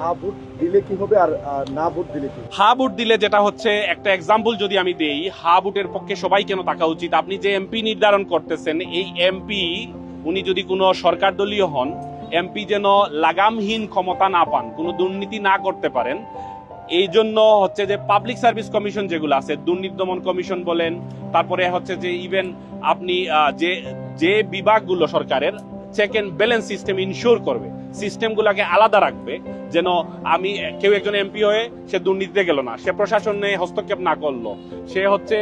হা দিলে হবে আর না দিলে হা দিলে যেটা হচ্ছে, একটা এক্সাম্পল যদি আমি হা পক্ষে সবাই থাকা উচিত? আপনি যে এমপি নির্ধারণ করতেছেন, এই এমপি উনি যদি কোনো হন এমপি যেন লাগামহীন ক্ষমতা না পান, কোনো দুর্নীতি না করতে পারেন, এই জন্য হচ্ছে যে পাবলিক সার্ভিস কমিশন যেগুলো আছে, দুর্নীতি দমন কমিশন বলেন, তারপরে হচ্ছে যে ইভেন আপনি যে যে বিভাগগুলো সরকারের check and balance system ensure করবে। সিস্টেমগুলোকে আলাদা রাখবে, যেন আমি কেউ একজন এমপি হয়ে সে দুর্নীতিতে গেল না, সে প্রশাসনে হস্তক্ষেপ না করল। সে হচ্ছে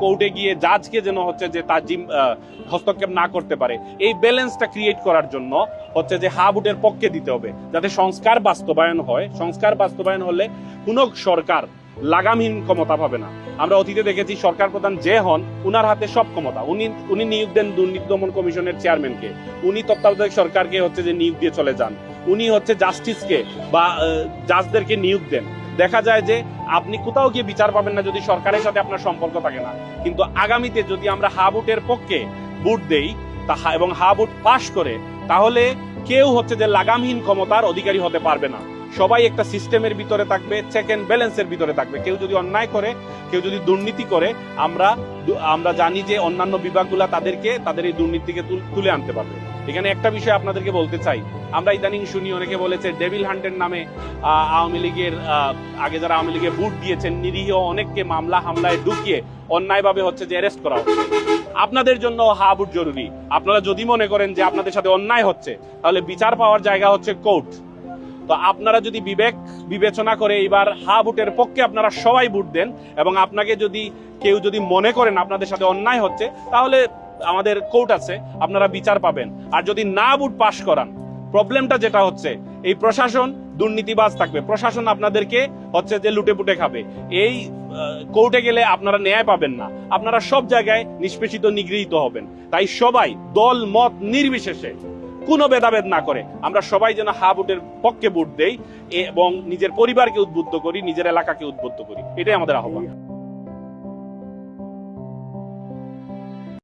কোর্টে গিয়ে জাজকে যেন হচ্ছে যে তার জিম হস্তক্ষেপ না করতে পারে। এই ব্যালেন্সটা ক্রিয়েট করার জন্য হচ্ছে যে হাবুটের পক্ষে দিতে হবে, যাতে সংস্কার বাস্তবায়ন হয়। সংস্কার বাস্তবায়ন হলে কোনো সরকার লাগামহীন ক্ষমতা পাবে না। আমরা অতীতে দেখেছি সরকার প্রধান যে হন, উনার হাতে সব ক্ষমতা। উনি উনি নিয়োগ দেন দুর্নীতি দমন কমিশনের চেয়ারম্যানকে। উনি তত্ত্বাবধায়ক সরকারকে হচ্ছে যে নিয়োগ দিয়ে চলে যান। উনি হচ্ছে জাস্টিসকে বা জাজদেরকে নিয়োগ দেন। দেখা যায় যে আপনি কোথাও গিয়ে বিচার পাবেন না যদি সরকারের সাথে আপনার সম্পর্ক থাকে না। কিন্তু আগামীতে যদি আমরা হা পক্ষে বুট দেই তাহা এবং হা পাশ করে, তাহলে কেউ হচ্ছে যে লাগামহীন ক্ষমতার অধিকারী হতে পারবে না। সবাই একটা সিস্টেমের ভিতরে থাকবে চেক এন্ড ব্যালেন্সের ভিতরে থাকবে। কেউ যদি অন্যায় করে, কেউ যদি দুর্নীতি করে, আমরা আমরা জানি যে অন্যান্য বিভাগগুলা তাদেরকে, তাদের এই দুর্নীতিকে তুল- আনতে পারবে। এখানে একটা বিষয় আপনাদেরকে বলতে চাই। আমরা ইদানিং শুনি অনেকে বলেছে ডেভিল হান্টের নামে আওয়ামী লীগের আগে যারা আওয়ামী লীগে ভোট দিয়েছেন, নিরীহ অনেককে মামলা হামলায় ঢুকিয়ে অন্যায়ভাবে হচ্ছে যে অ্যারেস্ট করা হচ্ছে। আপনাদের জন্য হা ভোট জরুরি। আপনারা যদি মনে করেন যে আপনাদের সাথে অন্যায় হচ্ছে, তাহলে বিচার পাওয়ার জায়গা হচ্ছে কোর্ট তো আপনারা যদি বিবেক বিবেচনা করে এবার হা ভোটের পক্ষে আপনারা সবাই ভোট দেন এবং আপনাকে যদি কেউ যদি মনে করেন আপনাদের সাথে অন্যায় হচ্ছে, তাহলে আমাদের কোর্ট আছে, আপনারা বিচার পাবেন। আর যদি না ভোট পাশ করান, প্রবলেমটা যেটা হচ্ছে, এই প্রশাসন দুর্নীতিবাজ থাকবে। প্রশাসন আপনাদেরকে হচ্ছে যে লুটে পুটে খাবে। এই কোর্টে গেলে আপনারা ন্যায় পাবেন না। আপনারা সব জায়গায় নিষ্পেষিত নিগৃহীত হবেন। তাই সবাই দল, মত নির্বিশেষে কোনো ভেদাভেদ না করে। আমরা সবাই যেন হা ভোটের পক্ষে ভোট দেই এবং নিজের পরিবারকে উদ্বুদ্ধ করি, নিজের এলাকাকে উদ্বুদ্ধ করি। এটাই আমাদের আহ্বান।